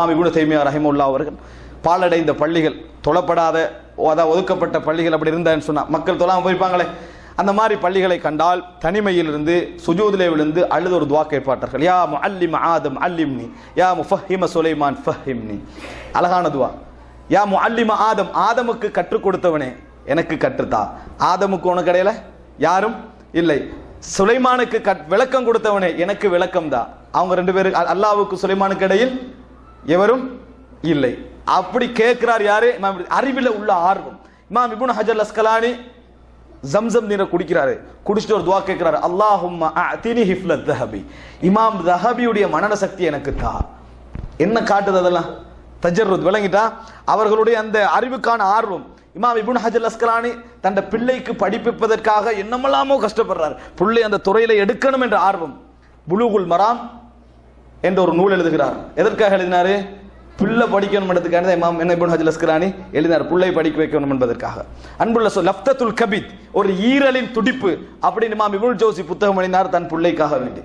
இமாம் இப்னு தைமியா ரஹிமுல்லா அவர்கள் பாலடைந்த பள்ளிகள் தொழப்படாத அதாவது ஒதுக்கப்பட்ட பள்ளிகள் அப்படி இருந்தான்னு சொன்னா மக்கள் தொழாம போயிருப்பாங்களே. அந்த மாதிரி பள்ளிகளை கண்டால் தனிமையில் இருந்து சுஜூதிலே விழுந்து அழுது ஒரு துவா கேட்பாட்டார்கள் யா முஅல்லிம் ஆதம் அல்லிம்னி யா முஃபஹிம சுலைமான் ஃபஹிம்னி. அழகான துவா. யா மு அல்லிம ஆதம் ஆதமுக்கு கற்றுக் கொடுத்தவனே எனக்கு கற்றுத்தா. ஆதமுக்கு உனக்கு இடையில யாரும் இல்லை. சுலைமானுக்கு கட் விளக்கம் கொடுத்தவனே எனக்கு விளக்கம் தான் அவங்க ரெண்டு பேரும் அல்லாவுக்கு சுலைமானுக்கு இடையில் எவரும் இல்லை. அப்படி கேட்கிறார் யாரு? இமாம் உள்ள ஆர்வம். இமாம் இபுன் ஹஜர் அஸ்கலானி ஜம்சம் நீரை குடிக்கிறாரு. குடிச்சிட்டு ஒரு துவா கேட்கிறாரு. அல்லாஹும் தினி ஹிஃப்ல தஹபி. இமாம் தஹபியுடைய மனன சக்தி எனக்கு தா. என்ன காட்டுது அதெல்லாம்? தஜர்ருத் விளங்கிட்டா? அவர்களுடைய அந்த அறிவுக்கான ஆர்வம். இமாம் இபுன் ஹஜர் அஸ்கலானி தன் பிள்ளைக்கு படிப்பிப்பதற்காக என்னமெல்லாமோ கஷ்டப்படுறார். பிள்ளை அந்த துறையில எடுக்கணும் என்ற ஆர்வம். புலூகுல் மராம் என்ற ஒரு நூல் எழுதுகிறார். எதற்காக எழுதினாரு? பிள்ளை படிக்கணும் என்பதற்காக தான் இமாம் என்ன இபுன் ஹஜர் அஸ்கலானி எழுதினார். பிள்ளை படிக்க வைக்கணும் என்பதற்காக. அன்புள்ள சொல் லஃப்தத்துல் கபித் ஒரு ஈரலின் துடிப்பு அப்படின்னு இமாம் இபுல் ஜோசி புத்தகம் எழுதினார் தன் பிள்ளைக்காக வேண்டி.